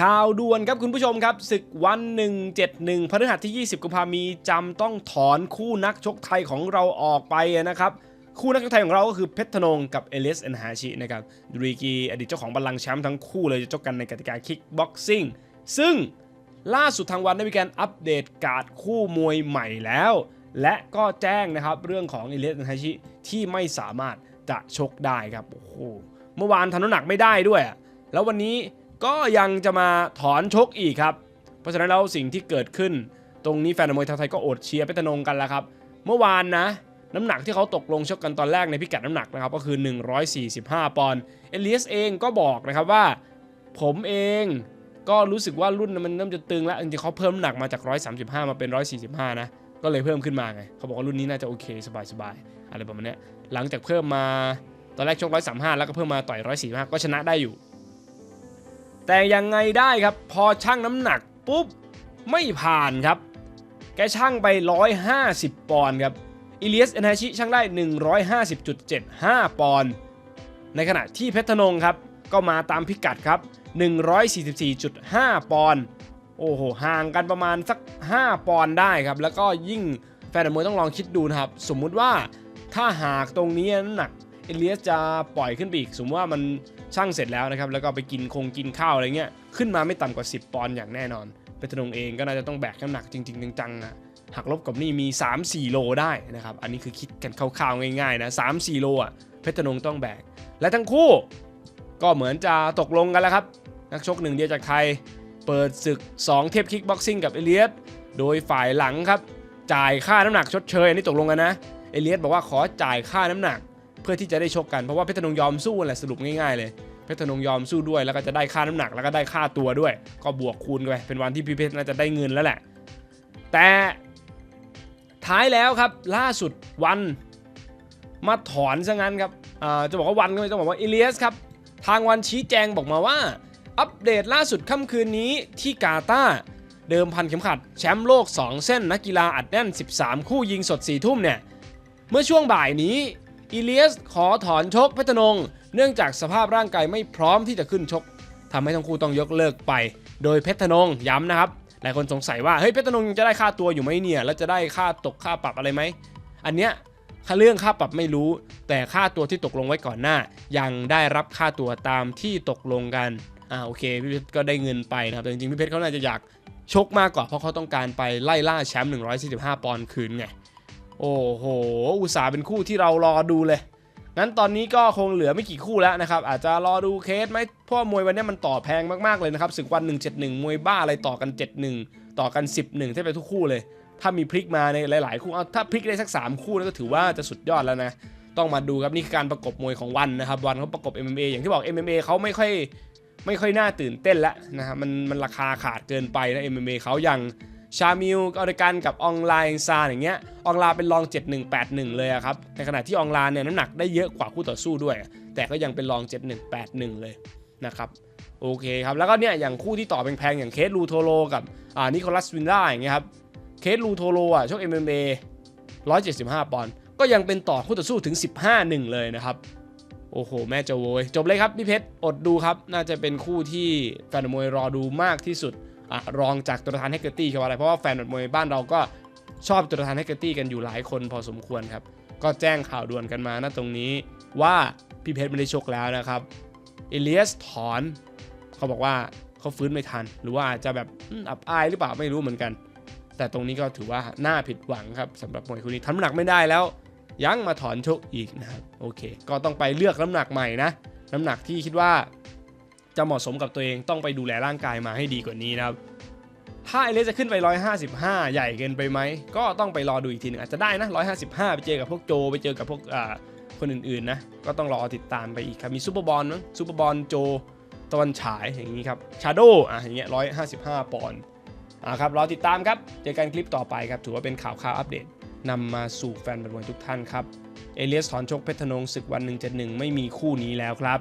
ข่าวด่วนครับคุณผู้ชมครับศึกวัน 171พฤหัสที่ 20 กุมภามีจำต้องถอนคู่นักชกไทยของเราออกไปนะครับ คู่นักชกไทยของเราก็คือเพชรธนงกับเอลิสเอนฮาชินะครับดรีกีอดีตเจ้าของบัลลังก์แชมป์ทั้งคู่เลยจะชกกันในกติกาคิกบ็อกซิ่งซึ่งล่าสุดทางวันได้มีการอัปเดตการ์ดคู่มวยใหม่แล้ว และก็แจ้งนะครับเรื่องของเอลิสเอนฮาชิที่ไม่สามารถจะชกได้ครับโอ้โหเมื่อวานทำน้ำหนักไม่ได้ด้วยแล้ววันนี้ ก็ยังจะมาถอนชกอีกครับ เพราะฉะนั้นแล้วสิ่งที่เกิดขึ้น ตรงนี้แฟนมวยไทยก็อดเชียร์เพชรนงกันแล้วครับ เมื่อวานนะ น้ำหนักที่เขาตกลงชกกันตอนแรกในพิกัดน้ำหนักนะครับก็คือ 145 ปอนด์เอลิสเองก็บอกนะครับว่า ผมเองก็รู้สึกว่ารุ่นมันเริ่มจะตึงแล้วจริงๆเขาเพิ่มน้ำหนักมาจาก 135 มาเป็น 145 นะ ก็เลยเพิ่มขึ้นมาไงเขาบอกว่ารุ่นนี้น่าจะโอเคสบายๆอะไรประมาณนี้หลังจากเพิ่มมาตอนแรกชก135 แล้วก็เพิ่มมาต่อย 145 ก็ชนะได้อยู่ แต่ยังไงได้ครับพอชั่งน้ำหนักปุ๊บไม่ผ่านครับ แกชั่งไป 150 ปอนด์ครับอิเลียสเอนฮาชิชั่งได้ 150.75 ปอนด์ในขณะที่เพชรธนงครับ ก็มาตามพิกัดครับ 144.5 ปอนด์โอ้โหห่างกันประมาณสัก 5 ปอนด์ได้ครับ แล้วก็ยิ่งแฟนมวยต้องลองคิดดูนะครับ สมมุติว่าถ้าหากตรงนี้น้ำหนักเอเลียสจะปล่อยขึ้นไปอีก สมมติว่ามัน ช่างเสร็จแล้วนะครับแล้วก็ไปกินคงกินข้าวอะไรเงี้ยขึ้นมาไม่ต่ำกว่า 10 ปอนด์อย่างแน่นอนเพชรนงเองก็น่าจะต้องแบกน้ำหนักจริงๆจังๆอะหักลบกับนี่มี 3-4 โลได้นะครับอันนี้คือคิดกันคร่าวๆง่ายๆนะ3-4 โลอะเพชรนงต้องแบก และทั้งคู่ก็เหมือนจะตกลงกันแล้วครับ นักชกหนึ่งเดียวจากไทย เปิดศึก 2 เทปคิกบ็อกซิ่งกับเอเลียสโดยฝ่ายหลังครับ จ่ายค่าน้ำหนักชดเชย อันนี้ตกลงกันนะ เอเลียสบอกว่าขอจ่ายค่าน้ำหนัก พื่อที่จะได้ชกกันเพราะว่าเพชรธนงยอมสู้แหละสรุปง่ายๆเลยเพชรธนงยอมสู้ด้วยแล้วก็จะได้ค่าน้ำหนักแล้วก็ได้ค่าตัวด้วย ก็บวกคูณไปเป็นวันที่พี่เพชรน่าจะได้เงินแล้วแหละ แต่ท้ายแล้วครับล่าสุดวันมาถอนซะงั้นครับอ่าจะบอกว่าวันก็ไม่ต้องบอกว่าเอเลียสครับทางวันชี้แจงบอกมาว่า อัปเดตล่าสุดค่ำคืนนี้ที่กาตาเดิมพันเข็มขัดแชมป์โลก 2 เส้นนักกีฬาอัดแน่น 13 คู่ยิงสด 4 ทุ่มเนี่ย เมื่อช่วงบ่ายนี้ อีเลียสขอถอนชกเพชรนง เนื่องจากสภาพร่างกายไม่พร้อมที่จะขึ้นชกทำให้ทั้งคู่ต้องยกเลิกไป โดยเพชรนงย้ำนะครับหลายคนสงสัยว่าเฮ้ยเพชรนงยังจะได้ค่าตัวอยู่ไหมเนี่ยแล้วจะได้ค่าตกค่าปรับอะไรไหมอันเนี้ยค่าเรื่องค่าปรับไม่รู้ แต่ค่าตัวที่ตกลงไว้ก่อนหน้า ยังได้รับค่าตัวตามที่ตกลงกันอ่าโอเคพี่เพชรก็ได้เงินไปนะครับแต่จริงๆพี่เพชรเขาน่าจะอยากชกมากกว่าเพราะเขาต้องการไปไล่ล่าแชมป์145 ปอนด์คืนไง โอ้โห อุตส่าห์เป็นคู่ที่เรารอดูเลย งั้นตอนนี้ก็คงเหลือไม่กี่คู่แล้วนะครับ อาจจะรอดูเคสไหมเพราะว่ามวยวันนี้มันต่อแพงมากๆเลยนะครับศึกวัน 171 มวยบ้าอะไรต่อกัน 71 ต่อกัน 11แทบไปทุกคู่เลย ถ้ามีพลิกมาในหลาย ๆ คู่ เอาถ้าพลิกได้สัก 3 คู่นั่นก็ถือว่าจะสุดยอดแล้วนะ ต้องมาดูครับนี่คือการประกบมวยของวันนะครับ วันเขาประกบ MMA อย่างที่บอก MMA เขาไม่ค่อยไม่ค่อยน่าตื่นเต้นแล้วนะครับมันมันราคาขาดเกินไปนะ MMA เขาอย่าง ชามิลออเดกันกับอองไลน์ซาอย่างเงี้ยอองลาเป็นรอง 7181 เลยอะครับในขณะที่อองลาเนี่ยน้ำหนักได้เยอะกว่าคู่ต่อสู้ด้วย แต่ก็ยังเป็นรอง 7181 เลยนะครับโอเคครับแล้วก็เนี่ยอย่างคู่ที่ต่อแพงๆอย่างเคสลูโทโรกับอ่านิโคลัสวินล่าอย่างเงี้ยครับเคสลูโทโรอะชก MMA 175 ปอนด์ก็ยังเป็นต่อคู่ต่อสู้ถึง 15-1 เลยนะครับโอ้โห แม่เจ้าโวย จบเลยครับ พี่เพชร อดดูครับ น่าจะเป็นคู่ที่แฟนมวยรอดูมากที่สุด รองจากตัวทานแฮกเกอร์ตี้ครับอะไรเพราะว่าแฟนมวยบ้านเราก็ชอบตัวทานแฮกเกอร์ตี้กันอยู่หลายคนพอสมควรครับ ก็แจ้งข่าวด่วนกันมาณตรงนี้ว่าพี่เพชรไม่ได้ชกแล้วนะครับเอเลียสถอนเขาบอกว่าเขาฟื้นไม่ทัน หรือว่าอาจจะแบบอับอายหรือเปล่าไม่รู้เหมือนกัน แต่ตรงนี้ก็ถือว่าน่าผิดหวังครับสำหรับมวยคู่นี้ทำน้ำหนักไม่ได้แล้ว ยังมาถอนชกอีกนะครับโอเค ก็ต้องไปเลือกน้ำหนักใหม่นะ น้ำหนักที่คิดว่า จะเหมาะสมกับตัวเองต้องไปดูแลร่างกายมาให้ดีกว่านี้นะครับ ถ้าเอเลสจะขึ้นไป 155 ใหญ่เกินไปไหม ก็ต้องไปรอดูอีกทีหนึงอาจจะได้นะ 155 ไปเจอกับพวกโจ ไปเจอกับพวกคนอื่นๆนะ ก็ต้องรอติดตามไปอีกครับ มีซูเปอร์บอลมั้งซูเปอร์บอลโจตะวันฉายอย่างนี้ครับชาโดอะอย่างเงี้ย155 ปอนด์อ่าครับรอติดตามครับ เจอกันคลิปต่อไปครับ ถือว่าเป็นข่าวข่าวอัปเดตนำมาสู่แฟนบอลทุกท่านครับ เอเลียสถอนชกเพชรธนงศึกวัน 171 ไม่มีคู่นี้แล้วครับ